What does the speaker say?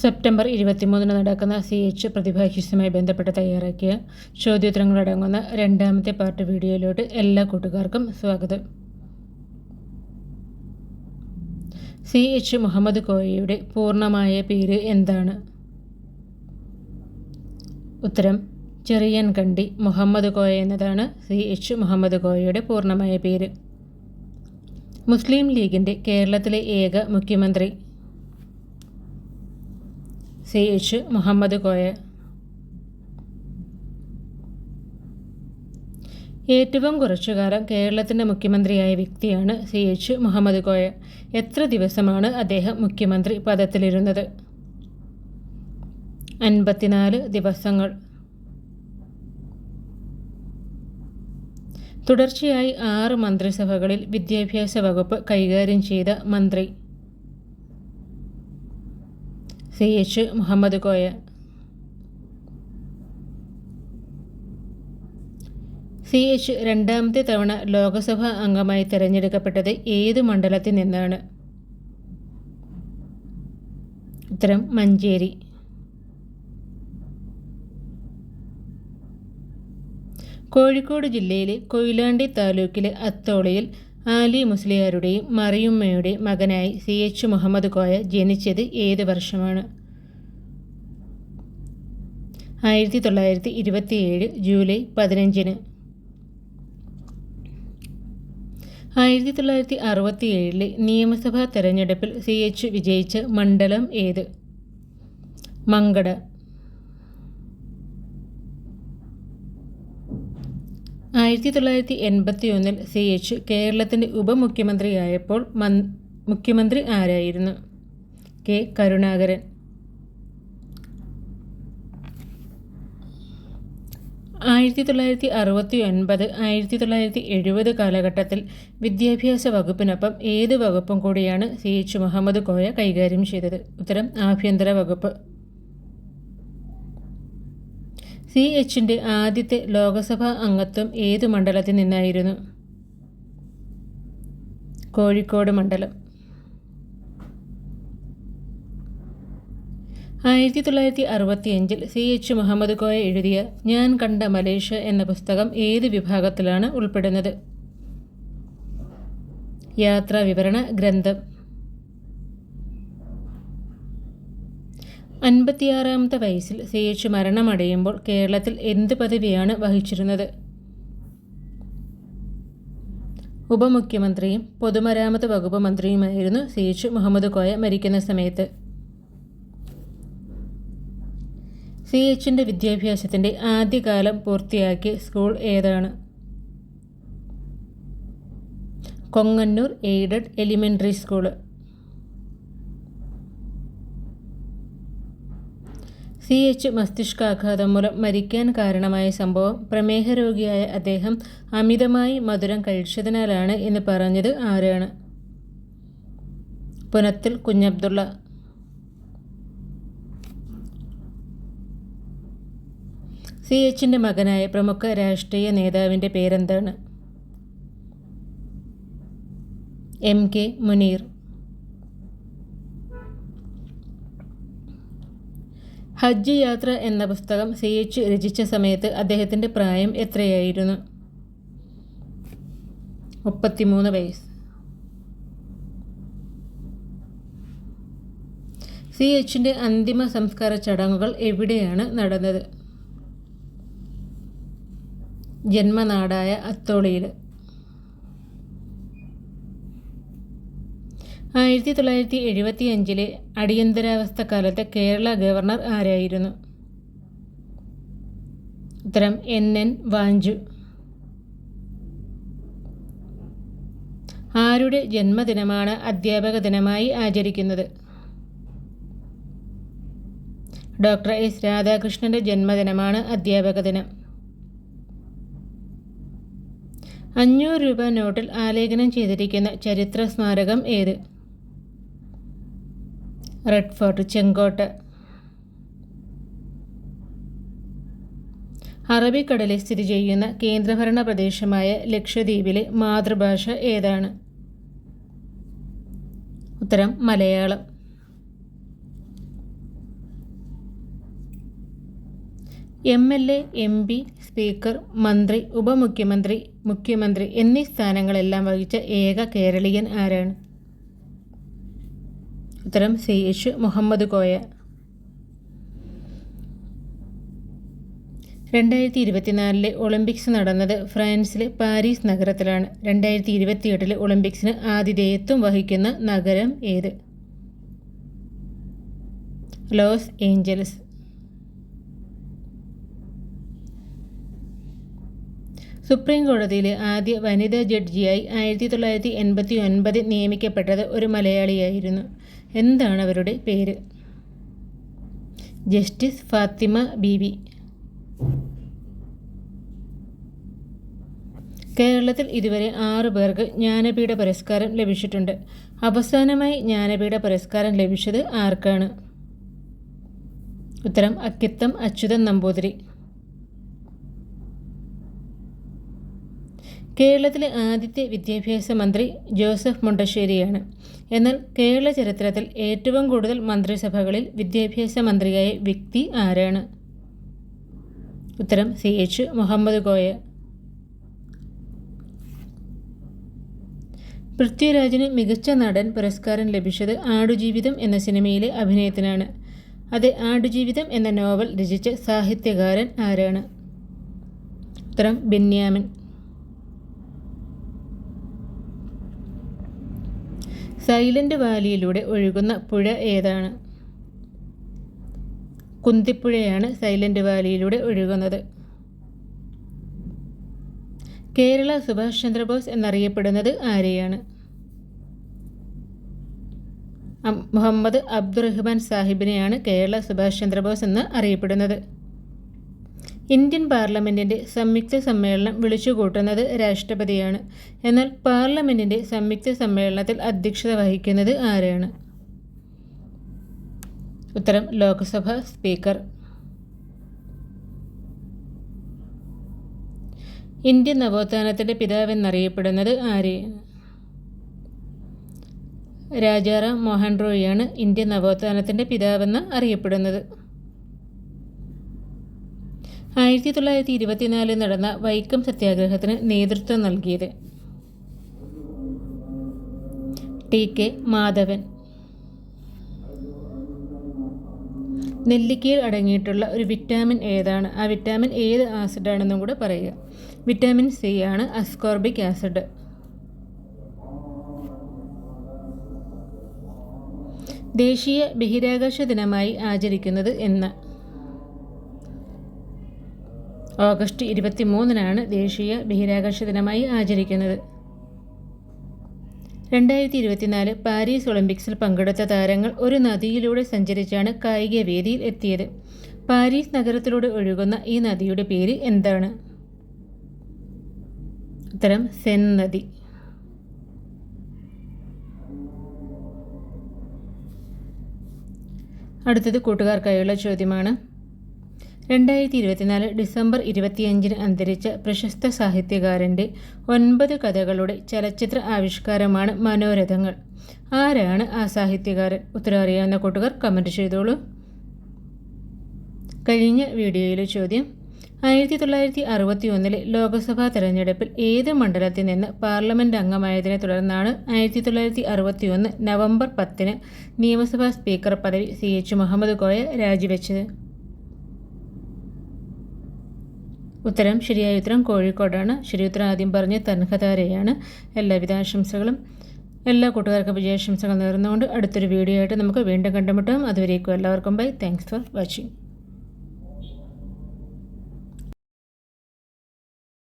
September ഇരുപത്തിമൂന്നിന് നടക്കുന്ന C H പ്രതിഭാക്ഷിസുമായി ബന്ധപ്പെട്ട് തയ്യാറാക്കിയ ചോദ്യോത്തരങ്ങളടങ്ങുന്ന രണ്ടാമത്തെ പാർട്ട് വീഡിയോയിലോട്ട് എല്ലാ കൂട്ടുകാർക്കും സ്വാഗതം. സി എച്ച് മുഹമ്മദ് കോയയുടെ പൂർണമായ പേര് എന്താണ്? ഉത്തരം ചെറിയൻ കണ്ടി മുഹമ്മദ് കോയ എന്നതാണ് സി എച്ച് മുഹമ്മദ് കോയയുടെ പൂർണമായ പേര്. മുസ്ലിം ലീഗിന്റെ കേരളത്തിലെ ഏക മുഖ്യമന്ത്രി സി എച്ച് മുഹമ്മദ് കോയ. ഏറ്റവും കുറച്ചുകാലം കേരളത്തിന്റെ മുഖ്യമന്ത്രിയായ വ്യക്തിയാണ് സി എച്ച് മുഹമ്മദ് കോയ. എത്ര ദിവസമാണ് അദ്ദേഹം മുഖ്യമന്ത്രി പദത്തിലിരുന്നത്? അൻപത്തിനാല് ദിവസങ്ങൾ. തുടർച്ചയായി ആറ് മന്ത്രിസഭകളിൽ വിദ്യാഭ്യാസ വകുപ്പ് കൈകാര്യം ചെയ്ത മന്ത്രി. C H Muhammad Koya. C H രണ്ടാമത്തെ തവണ ലോക്സഭ അംഗമായി തിരഞ്ഞെടുക്കപ്പെട്ടത് ഏത് മണ്ഡലത്തിൽ നിന്നാണ്? ഉത്തരം മഞ്ചേരി. കോഴിക്കോട് ജില്ലയിലെ കൊയിലാണ്ടി താലൂക്കിലെ അത്തോളിയിൽ ആലി മുസ്ലിയാരുടെയും മറിയുമ്മയുടെയും മകനായി സി എച്ച് മുഹമ്മദ് കോയ ജനിച്ചത് ഏത് വർഷമാണ്? ആയിരത്തി തൊള്ളായിരത്തി ഇരുപത്തിയേഴ് ജൂലൈ പതിനഞ്ചിന്. ആയിരത്തി തൊള്ളായിരത്തി അറുപത്തി ഏഴിലെ നിയമസഭാ തെരഞ്ഞെടുപ്പിൽ സി എച്ച് വിജയിച്ച മണ്ഡലം ഏത്? മങ്കട. ആയിരത്തി തൊള്ളായിരത്തി എൺപത്തി ഒന്നിൽ സി എച്ച് കേരളത്തിന്റെ ഉപമുഖ്യമന്ത്രിയായപ്പോൾ മന് മുഖ്യമന്ത്രി ആരായിരുന്നു? കെ കരുണാകരൻ. ആയിരത്തി തൊള്ളായിരത്തി അറുപത്തി ഒൻപത് ആയിരത്തി തൊള്ളായിരത്തി എഴുപത് കാലഘട്ടത്തിൽ വിദ്യാഭ്യാസ വകുപ്പിനൊപ്പം ഏത് വകുപ്പും കൂടിയാണ് സി എച്ച് മുഹമ്മദ് കോയ കൈകാര്യം ചെയ്തത്? ഉത്തരം ആഭ്യന്തര വകുപ്പ്. സി എച്ചിന്റെ ആദ്യത്തെ ലോകസഭാ അംഗത്വം ഏത് മണ്ഡലത്തിൽ നിന്നായിരുന്നു? കോഴിക്കോട് മണ്ഡലം. ആയിരത്തി തൊള്ളായിരത്തി അറുപത്തിയഞ്ചിൽ സി എച്ച് മുഹമ്മദ് കോയ എഴുതിയ ഞാൻ കണ്ട മലേഷ്യ എന്ന പുസ്തകം ഏത് വിഭാഗത്തിലാണ് ഉൾപ്പെടുന്നത്? യാത്രാ വിവരണ ഗ്രന്ഥം. അൻപത്തിയാറാമത്തെ വയസ്സിൽ സി എച്ച് മരണമടയുമ്പോൾ കേരളത്തിൽ എന്ത് പദവിയാണ് വഹിച്ചിരുന്നത്? ഉപമുഖ്യമന്ത്രിയും പൊതുമരാമത്ത് വകുപ്പ് മന്ത്രിയുമായിരുന്നു സി എച്ച് മുഹമ്മദ് കോയ മരിക്കുന്ന സമയത്ത്. സി എച്ചിന്റെ വിദ്യാഭ്യാസത്തിന്റെ ആദ്യകാലം പൂർത്തിയാക്കിയ സ്കൂൾ ഏതാണ്? Konganur aided elementary school. C H മസ്തിഷ്കാഘാതം മൂലം മരിക്കാൻ കാരണമായ സംഭവം പ്രമേഹ രോഗിയായ അദ്ദേഹം അമിതമായി മധുരം കഴിച്ചതിനാലാണ് എന്ന് പറഞ്ഞത് ആരാണ്? പുനത്തിൽ കുഞ്ഞബ്ദുള്ള. സി എച്ചിന്റെ മകനായ പ്രമുഖ രാഷ്ട്രീയ നേതാവിന്റെ പേരെന്താണ്? M K Muneer. ഹജ്ജ് യാത്ര എന്ന പുസ്തകം സി എച്ച് രചിച്ച സമയത്ത് അദ്ദേഹത്തിന്റെ പ്രായം എത്രയായിരുന്നു? മുപ്പത്തിമൂന്ന് വയസ്സ്. സി എച്ചിന്റെ അന്തിമ സംസ്കാര ചടങ്ങുകൾ എവിടെയാണ് നടന്നത്? ജന്മനാടായ അത്തോളിയിൽ ആയിരത്തി തൊള്ളായിരത്തി എഴുപത്തി അഞ്ചിലെ അടിയന്തരാവസ്ഥ കാലത്ത് കേരള ഗവർണർ ആരായിരുന്നു? ഉത്തരം എൻ. എൻ. വാഞ്ചു. ആരുടെ ജന്മദിനമാണ് അധ്യാപക ദിനമായി ആചരിക്കുന്നത്? Doctor S. രാധാകൃഷ്ണന്റെ ജന്മദിനമാണ് അധ്യാപക ദിനം. അഞ്ഞൂറ് രൂപ നോട്ടിൽ ആലേഖനം ചെയ്തിരിക്കുന്ന ചരിത്ര സ്മാരകം ഏത്? റെഡ് ഫോർട്ട് ചെങ്കോട്ട അറബിക്കടലിൽ സ്ഥിതി ചെയ്യുന്ന കേന്ദ്രഭരണ പ്രദേശമായ ലക്ഷദ്വീപിലെ മാതൃഭാഷ ഏതാണ്? ഉത്തരം Malayalam. M L A M P speaker മന്ത്രി ഉപമുഖ്യമന്ത്രി മുഖ്യമന്ത്രി എന്നീ സ്ഥാനങ്ങളെല്ലാം വഹിച്ച ഏക കേരളീയൻ ആരാണ്? ഉത്തരം സി. എച്ച് മുഹമ്മദ് കോയ. രണ്ടായിരത്തി ഇരുപത്തിനാലിലെ ഒളിമ്പിക്സ് നടന്നത് ഫ്രാൻസിലെ പാരീസ് നഗരത്തിലാണ്. രണ്ടായിരത്തി ഇരുപത്തിയെട്ടിലെ ഒളിമ്പിക്സിന് ആതിഥേയത്വം വഹിക്കുന്ന നഗരം ഏത്? ലോസ് ഏഞ്ചൽസ് സുപ്രീം കോടതിയിലെ ആദ്യ വനിതാ ജഡ്ജിയായി ആയിരത്തി തൊള്ളായിരത്തി എൺപത്തി ഒൻപതിൽ നിയമിക്കപ്പെട്ടത് ഒരു മലയാളിയായിരുന്നു. എന്താണ് അവരുടെ പേര്? ജസ്റ്റിസ് ഫാത്തിമ ബീവി. കേരളത്തിൽ ഇതുവരെ ആറു പേർക്ക് ജ്ഞാനപീഠ പുരസ്കാരം ലഭിച്ചിട്ടുണ്ട്. അവസാനമായി ജ്ഞാനപീഠ പുരസ്കാരം ലഭിച്ചത് ആർക്കാണ്? ഉത്തരം അക്കിത്തം അച്യുതൻ നമ്പൂതിരി. കേരളത്തിലെ ആദ്യത്തെ വിദ്യാഭ്യാസ മന്ത്രി ജോസഫ് മുണ്ടശ്ശേരിയാണ്. എന്നാൽ കേരള ചരിത്രത്തിൽ ഏറ്റവും കൂടുതൽ മന്ത്രിസഭകളിൽ വിദ്യാഭ്യാസ മന്ത്രിയായ വ്യക്തി ആരാണ്? ഉത്തരം സി. എച്ച്. മുഹമ്മദ് കോയ പൃഥ്വിരാജിന് മികച്ച നടൻ പുരസ്കാരം ലഭിച്ചത് ആടുജീവിതം എന്ന സിനിമയിലെ അഭിനയത്തിനാണ്. അത് ആടുജീവിതം എന്ന നോവൽ രചിച്ച സാഹിത്യകാരൻ ആരാണ്? ഉത്തരം ബെന്യാമിൻ. സൈലന്റ് വാലിയിലൂടെ ഒഴുകുന്ന പുഴ ഏതാണ്? കുന്തിപ്പുഴയാണ് സൈലന്റ് വാലിയിലൂടെ ഒഴുകുന്നത്. കേരള സുഭാഷ് ചന്ദ്രബോസ് എന്നറിയപ്പെടുന്നത് ആരെയാണ്? മുഹമ്മദ് അബ്ദുറഹ്മാൻ സാഹിബിനെയാണ് കേരള സുഭാഷ് ചന്ദ്രബോസ് എന്ന് അറിയപ്പെടുന്നത്. ഇന്ത്യൻ പാർലമെന്റിന്റെ സംയുക്ത സമ്മേളനം വിളിച്ചുകൂട്ടുന്നത് രാഷ്ട്രപതിയാണ്. എന്നാൽ പാർലമെന്റിന്റെ സംയുക്ത സമ്മേളനത്തിൽ അധ്യക്ഷത വഹിക്കുന്നത് ആരാണ്? ഉത്തരം ലോക്സഭ സ്പീക്കർ. ഇന്ത്യൻ നവോത്ഥാനത്തിന്റെ പിതാവെന്നറിയപ്പെടുന്നത് ആരെയാണ് രാജാറാം മോഹൻ റോയിയാണ് ഇന്ത്യൻ നവോത്ഥാനത്തിന്റെ പിതാവെന്ന് അറിയപ്പെടുന്നത്. ആയിരത്തി തൊള്ളായിരത്തി ഇരുപത്തിനാലിൽ നടന്ന വൈക്കം സത്യാഗ്രഹത്തിന് നേതൃത്വം നൽകിയത്. T K Madhavan. നെല്ലിക്കയിൽ അടങ്ങിയിട്ടുള്ള ഒരു വിറ്റാമിൻ ഏതാണ്? ആ വിറ്റാമിൻ ഏത് ആസിഡാണെന്നും കൂടെ പറയുക. വിറ്റാമിൻ സി ആണ് അസ്കോർബിക് ആസിഡ്. ദേശീയ ബഹിരാകാശ ദിനമായി ആചരിക്കുന്നത് എന്ന് ഓഗസ്റ്റ് ഇരുപത്തി മൂന്നിനാണ് ദേശീയ ബഹിരാകാശ ദിനമായി ആചരിക്കുന്നത്. രണ്ടായിരത്തി ഇരുപത്തിനാല് പാരീസ് ഒളിമ്പിക്സിൽ പങ്കെടുത്ത താരങ്ങൾ ഒരു നദിയിലൂടെ സഞ്ചരിച്ചാണ് കായിക വേദിയിൽ എത്തിയത്. പാരീസ് നഗരത്തിലൂടെ ഒഴുകുന്ന ഈ നദിയുടെ പേര് എന്താണ്? ഉത്തരം സെൻ നദി. അടുത്തത് കൂട്ടുകാർക്കായുള്ള ചോദ്യമാണ്. രണ്ടായിരത്തി ഇരുപത്തിനാല് ഡിസംബർ ഇരുപത്തിയഞ്ചിന് അന്തരിച്ച പ്രശസ്ത സാഹിത്യകാരന്റെ ഒൻപത് കഥകളുടെ ചലച്ചിത്ര ആവിഷ്കാരമാണ് മനോരഥങ്ങൾ. ആരാണ് ആ സാഹിത്യകാരൻ? ഉത്തരം അറിയാവുന്ന കൂട്ടുകാർ കമന്റ് ചെയ്തോളൂ. കഴിഞ്ഞ വീഡിയോയിലെ ചോദ്യം. ആയിരത്തി തൊള്ളായിരത്തി അറുപത്തി ഒന്നിലെ ലോക്സഭാ തെരഞ്ഞെടുപ്പിൽ ഏത് മണ്ഡലത്തിൽ നിന്ന് പാർലമെന്റ് അംഗമായതിനെ തുടർന്നാണ് ആയിരത്തി തൊള്ളായിരത്തി അറുപത്തി ഒന്ന് നവംബർ പത്തിന് നിയമസഭാ സ്പീക്കർ പദവി സി എച്ച് മുഹമ്മദ് കോയ രാജിവെച്ചത്? ഉത്തരം ശരിയായ ഉത്തരം കോഴിക്കോടാണ്. ശരി ഉത്തരം ആദ്യം പറഞ്ഞ് തൻഹതാരയാണ്. എല്ലാവിധ ആശംസകളും എല്ലാ കൂട്ടുകാർക്കും വിജയാശംസകൾ നേർന്നുകൊണ്ട് അടുത്തൊരു വീഡിയോ ആയിട്ട് നമുക്ക് വീണ്ടും കണ്ടുമുട്ടാം. അതുവരേക്കും എല്ലാവർക്കും ബൈ. Thanks for watching